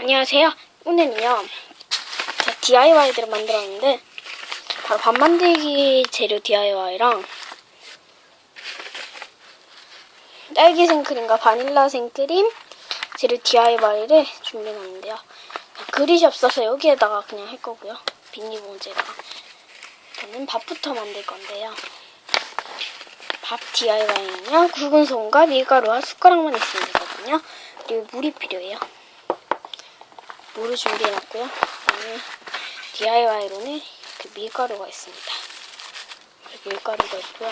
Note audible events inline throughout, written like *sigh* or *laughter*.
안녕하세요. 오늘은요, 제가 DIY들을 만들었는데, 바로 밥 만들기 재료 DIY랑, 딸기 생크림과 바닐라 생크림 재료 DIY를 준비했는데요. 그릇이 없어서 여기에다가 그냥 할 거고요. 비닐봉지에다가. 저는 밥부터 만들 건데요. 밥 DIY는요, 굵은 손과 밀가루와 숟가락만 있으면 되거든요. 그리고 물이 필요해요. 물을 준비해놨고요. 그다음에 DIY로는 그 밀가루가 있습니다. 그 밀가루가 있고요.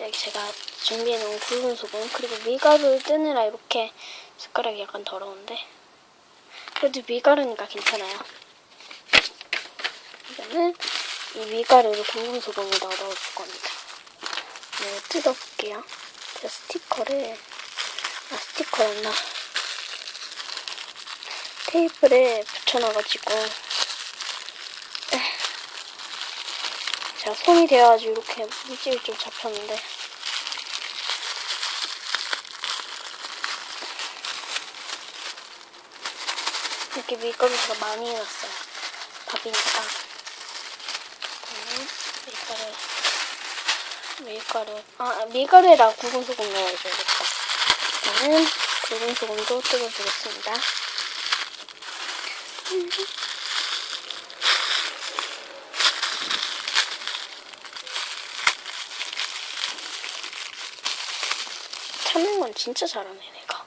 여기 제가 준비해놓은 굵은 소금 그리고 밀가루를 뜨느라 이렇게 숟가락이 약간 더러운데 그래도 밀가루니까 괜찮아요. 이거는 이 밀가루를 굵은 소금에다 넣어줄 겁니다. 네, 뜯어볼게요. 제가 스티커를 아 스티커였나? 테이프를 붙여놔가지고 에, 제가 손이 되어가지고 이렇게 물집이 좀 잡혔는데. 이렇게 밀가루 제가 많이 해놨어요. 밥이니까. 밀가루 밀가루 아 밀가루에다가 굵은 소금 넣어줘야겠다. 저는 굵은 소금도 뜯어주겠습니다 참는 건 진짜 잘하네 내가.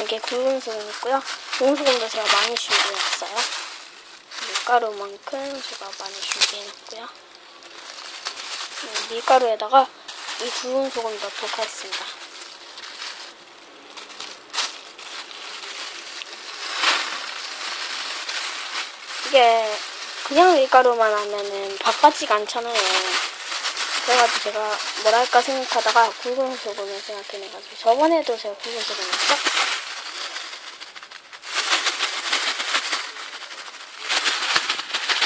이게 굵은 소금 있고요. 굵은 소금도 제가 많이 준비해놨어요. 밀가루만큼 제가 많이 준비해놨고요. 음, 밀가루에다가 이 굵은 소금 넣도록 하겠습니다 이게 그냥 밀가루만 하면은 밥 같지가 않잖아요. 그래가지고 제가 뭐랄까 생각하다가 굵은 소금을 생각해내가지고 저번에도 제가 굵은 소금 했죠?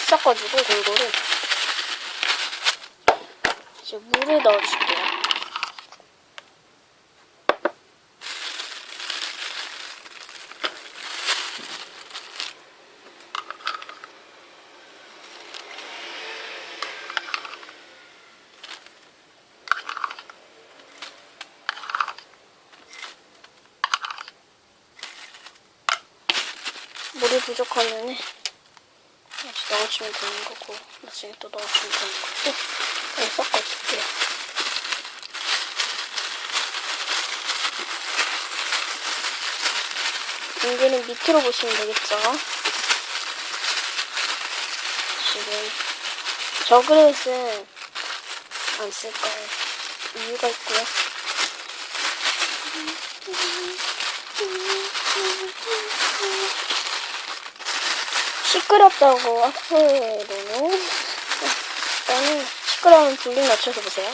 섞어주고 골고루 이제 물을 넣어줄게요. 부족하면 은 다시 넣어주면 되는 거고 나중에 또 넣어주면 되는 거고 네, 섞어줄게요. 문제는 밑으로 보시면 되겠죠? 지금 저 그릇은 안 쓸 거예요. 이유가 있고요. 시끄럽다고 앞으로는 일단은 시끄러운 볼륨 낮춰서 보세요.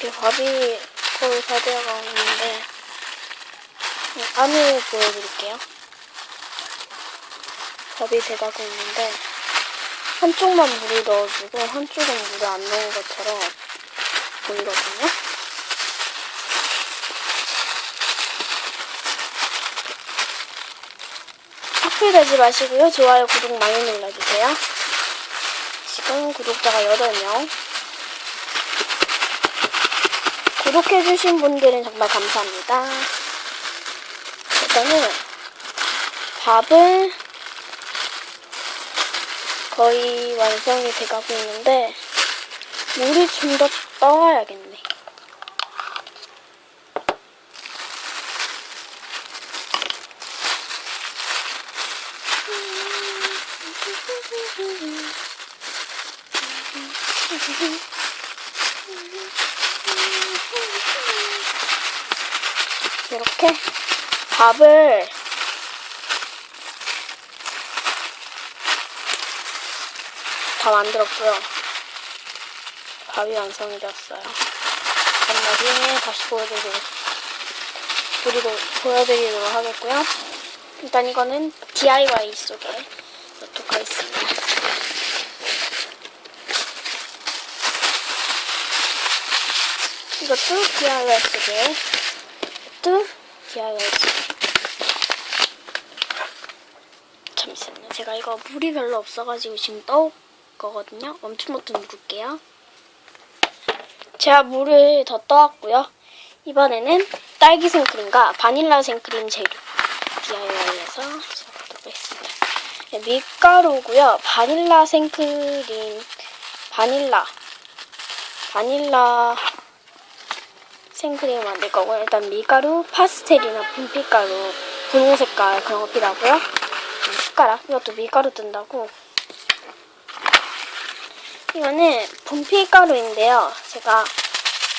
이렇게 밥이 거의 다 되어가고 있는데 안을 보여드릴게요. 밥이 돼가고 있는데 한쪽만 물을 넣어주고 한쪽은 물을 안 넣은 것처럼 보이거든요. 학필되지 마시고요. 좋아요, 구독 많이 눌러주세요. 지금 구독자가 8명. 구독해주신 분들은 정말 감사합니다. 일단은 밥을 거의 완성이 돼가고 있는데 물이 좀 더 떠야겠네. 이렇게 밥을 다 만들었고요. 밥이 완성이 되었어요. 그럼 나중에 다시 보여드리도록, 보여드리도록 하겠고요. 일단 이거는 DIY 속에 넣도록 하겠습니다. 이것도 DIY 속에 또 DIY 속에 잠시만요. 제가 이거 물이 별로 없어가지고 지금 떠올 거거든요. 멈춤 버튼 누를게요. 제가 물을 더 떠왔고요. 이번에는 딸기 생크림과 바닐라 생크림 재료 DIY에서 하겠습니다. 네, 밀가루고요. 바닐라 생크림, 바닐라, 바닐라 생크림 만들 거고요. 일단 밀가루, 파스텔이나 분필가루, 분홍 색깔 그런 거 필요하고요. 음, 숟가락, 이것도 밀가루 뜬다고. 이거는 분필가루인데요. 제가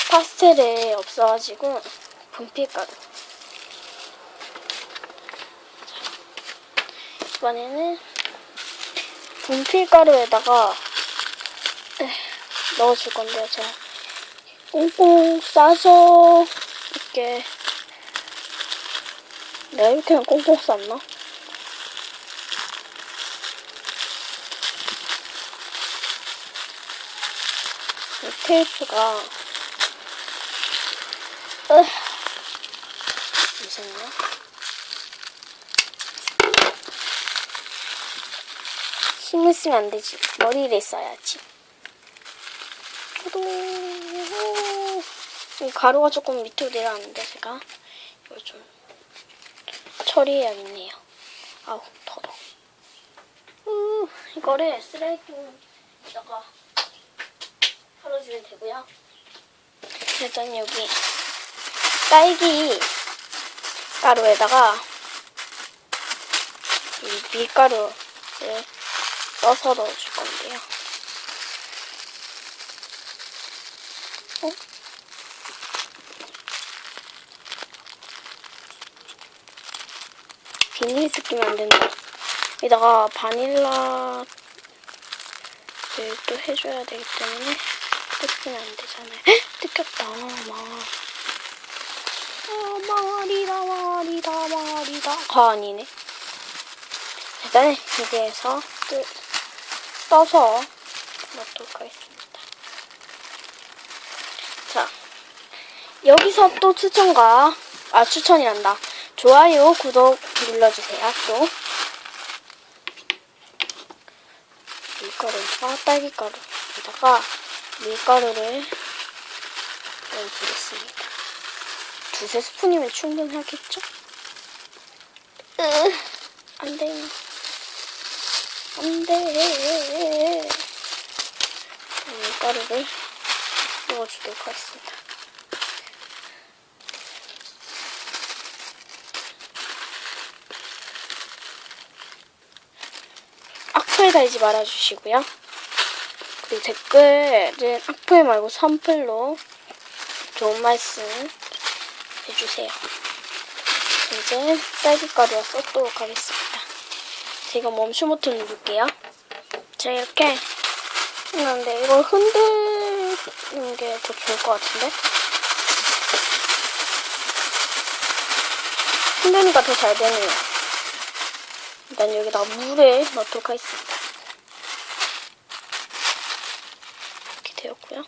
파스텔이 없어가지고 분필가루. 이번에는 분필가루에다가 에, 넣어줄 건데요. 제가 꽁꽁 싸서 이렇게 내가 이렇게는 꽁꽁 쌌나? 이 테이프가 으 잠시만요. 힘을 쓰면 안 되지. 머리를 써야지. 가루가 조금 밑으로 내려왔는데 제가 이걸 좀 처리해야겠네요. 아우 더러. 우 이거를 쓰레기통에다가 털어주면 되고요. 일단 여기 딸기 가루에다가 이 밀가루를 써서 넣어줄 건데요. 어? 비닐 뜯기면 안 된다. 여기다가 바닐라 를 또 해줘야 되기 때문에 뜯기면 안 되잖아요. 헉! 뜯겼다. 막. 아, 말이다, 말이다, 말이다. 가 아니네. 일단은 여기에서 뜨, 떠서 넣도록 하겠습니다. 자, 여기서 또 추천과, 아, 추천이란다. 좋아요, 구독 눌러주세요, 또. 밀가루, 아, 딸기가루에다가 밀가루를 넣어주겠습니다. 두세 스푼이면 충분하겠죠? 으, 안 돼. 안 돼. 밀가루를 넣어주도록 하겠습니다. 악플 달지 말아주시고요. 그리고 댓글은 악플 말고 선플로 좋은 말씀 해주세요. 이제 딸기가루와 섞도록 하겠습니다. 제가 멈춤 버튼 누를게요. 제가 이렇게 했는데 이걸 흔드는 게 더 좋을 것 같은데? 흔드니까 더 잘 되네요. 일단 여기다 물에 넣도록 하겠습니다. 이렇게 되었고요.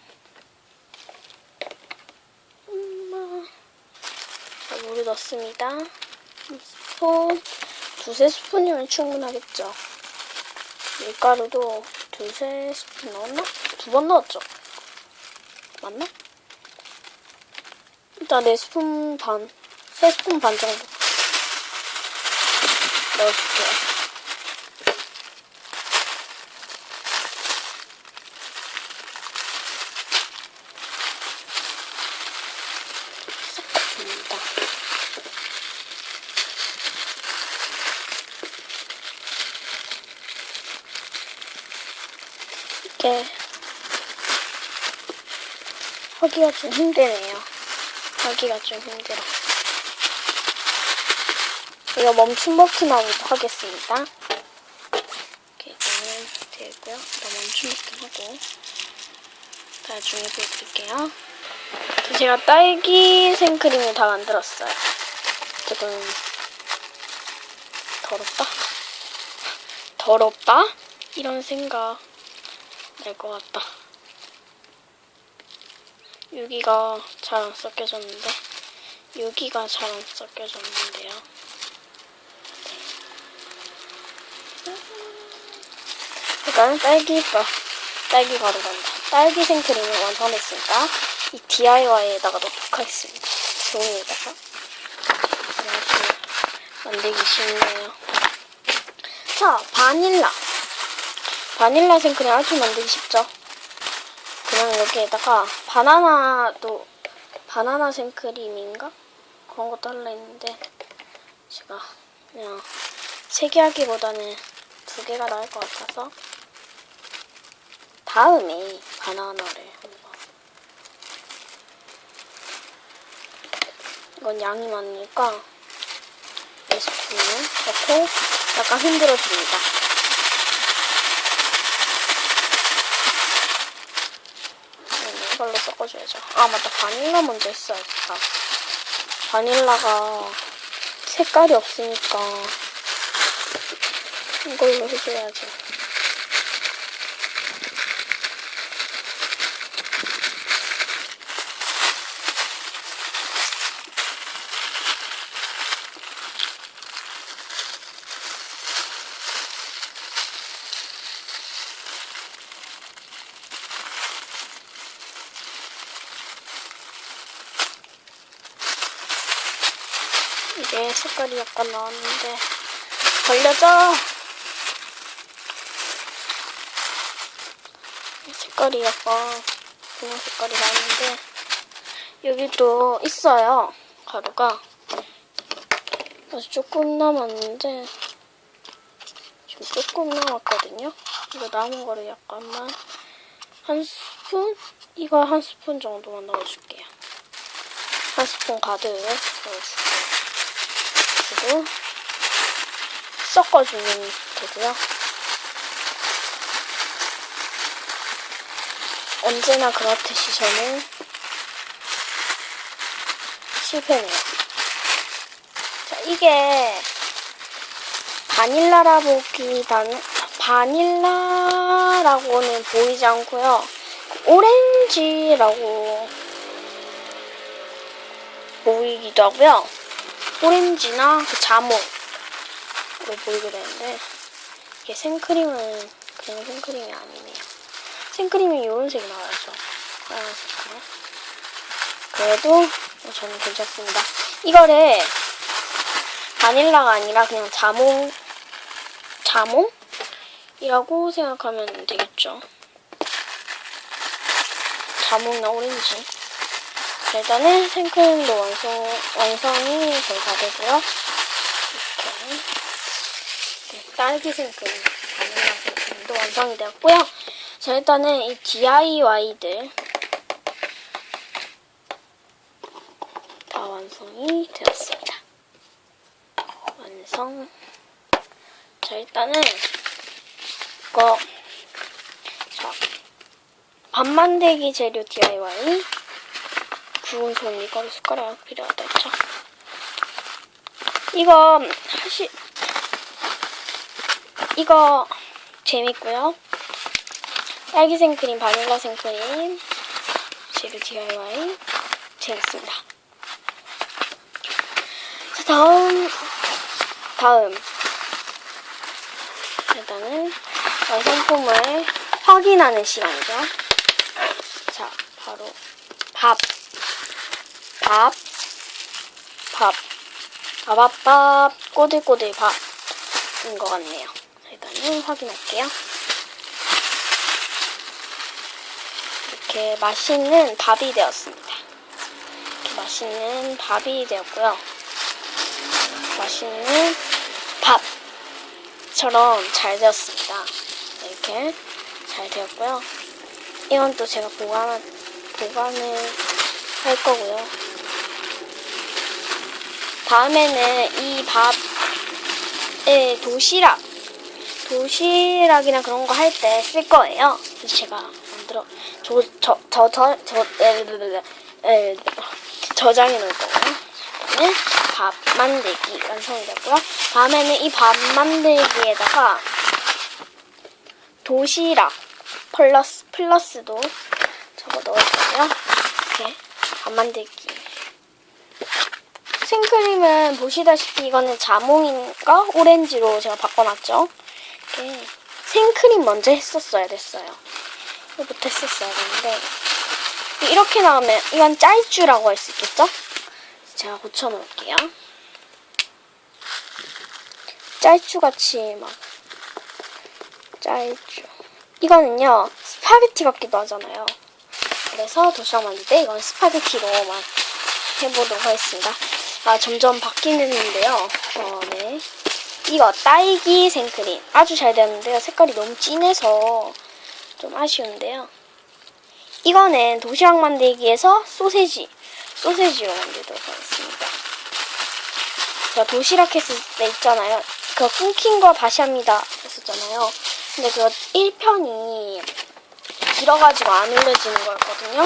엄마. 자, 물을 넣습니다. 한 스푼, 두세 스푼이면 충분하겠죠. 밀가루도 두세 스푼 넣었나? 두 번 넣었죠? 맞나? 일단 네 스푼 반, 세 스푼 반 정도 넣어줄게요. 섞어줍니다. 이게 하기가 좀 힘드네요. 하기가 좀 힘들어. 이거 멈춤 버튼하고 하겠습니다. 이렇게 일단은 되고요. 일단 멈춤 버튼 하고 나중에 보여드릴게요. 제가 딸기 생크림을 다 만들었어요. 조금 더럽다. *laughs* 더럽다? 이런 생각 날것 같다. 여기가 잘 안 섞여졌는데 여기가 잘 안 섞여졌는데요. 일단 딸기 가 딸기 가루 간다. 딸기 생크림을 완성했으니까 이 DIY에다가 넣도록 하겠습니다. 종이에다가 만들기 쉽네요. 자, 바닐라. 바닐라 생크림 아주 만들기 쉽죠? 그냥 여기에다가 바나나도 바나나 생크림인가? 그런 것도 할라 했는데 제가 그냥 세 개 하기보다는 두 개가 나을 것 같아서 다음에 바나나를 한번 이건 양이 많으니까 네 스푼을 넣고 약간 흔들어 줍니다. 음, 이걸로 섞어줘야죠. 아 맞다 바닐라 먼저 했어야겠다. 바닐라가 색깔이 없으니까 이걸로 해줘야지. 이게 색깔이 약간 나왔는데 걸려져 색깔이 약간 분홍 색깔이 나는데 여기도 있어요 가루가. 아주 조금 남았는데 지금 조금 남았거든요. 이거 남은 거를 약간만 한 스푼? 이거 한 스푼 정도만 넣어줄게요. 한 스푼 가득 넣어줄게요 그리고 섞어주면 되고요. 언제나 그렇듯이 저는 실패네요. 자, 이게 바닐라라 보기보다는 바닐라라고는 보이지 않고요. 오렌지라고 보이기도 하고요. 오렌지나 그 자몽으로 보이게 되는데 이게 생크림은 그냥 생크림이 아니네요. 생크림이 이런 색이 나와야죠. 하얀색으로. 그래도 저는 괜찮습니다. 이거를 바닐라가 아니라 그냥 자몽 자몽이라고 생각하면 되겠죠. 자몽이나 오렌지. 일단은 생크림도 완성, 완성이 거의 다 되고요. 이렇게. 네, 딸기 생크림, 바닐라 생크림도 완성이 되었고요. 자, 일단은 이 DIY들 다 완성이 되었습니다. 완성. 자, 일단은 이거 자, 밥 만들기 재료 DIY 구운 손 이거 숟가락 필요하다 했죠. 이거 하시 이거 재밌고요. 딸기 생크림, 바닐라 생크림 재료 DIY 재밌습니다. 자 다음 다음 일단은 완성품을 확인하는 시간이죠. 자 바로 밥. 밥, 밥, 밥밥밥, 꼬들꼬들 밥인 것 같네요. 일단은 확인할게요. 이렇게 맛있는 밥이 되었습니다. 이렇게 맛있는 밥이 되었고요. 맛있는 밥처럼 잘 되었습니다. 이렇게 잘 되었고요. 이건 또 제가 보관, 보관을 할 거고요. 다음에는 이 밥에 도시락, 도시락이나 그런 거 할 때 쓸 거예요. 제가 만들어, 저, 저, 저, 저, 저, 에, 에, 저장해 놓을. 그다음에 밥 만들기 완성이 됐고요. 다음에는 이 밥 만들기에다가 도시락 플러스 플러스도 저거 넣었고요. 이렇게 안 만들기. 생크림은 보시다시피 이거는 자몽인가 오렌지로 제가 바꿔놨죠. 이렇게 생크림 먼저 했었어야 됐어요. 이거부터 했었어야 되는데 이렇게 나오면 이건 짤주라고 할 수 있겠죠? 제가 고쳐놓을게요. 짤주같이 막 짤주 이거는요 스파게티 같기도 하잖아요. 그래서 도시락 만들 때 이건 스파게티로 만 해보도록 하겠습니다. 아 점점 바뀌는데요. 어, 네. 이거 딸기 생크림 아주 잘 되었는데요. 색깔이 너무 진해서 좀 아쉬운데요. 이거는 도시락 만들기에서 소세지 소세지로 만들도록 하겠습니다. 제가 도시락 했을 때 있잖아요. 그 끊긴 거 다시 합니다 했었잖아요. 근데 그 1편이 길어가지고 안 올려지는 거였거든요.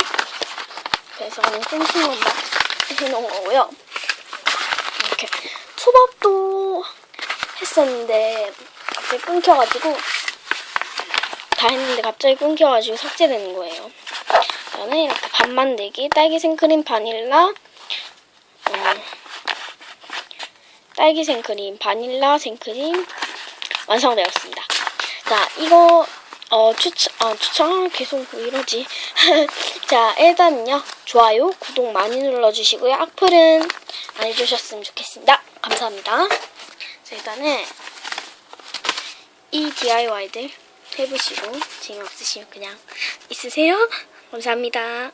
그래서 그냥 끊긴 것만 해놓은 거고요. 초밥도 했었는데 갑자기 끊겨가지고 다 했는데 갑자기 끊겨가지고 삭제되는 거예요. 저는 이렇게 밥 만들기, 딸기 생크림 바닐라, 음, 딸기 생크림, 바닐라 생크림 완성되었습니다. 자, 이거 어, 추천, 어, 추천 계속 왜 이러지? *laughs* 자, 일단은요, 좋아요, 구독 많이 눌러주시고요. 악플은 안 해주셨으면 좋겠습니다. 감사합니다. 자, 일단은 이 DIY들 해보시고 재미없으시면 그냥 있으세요. 감사합니다.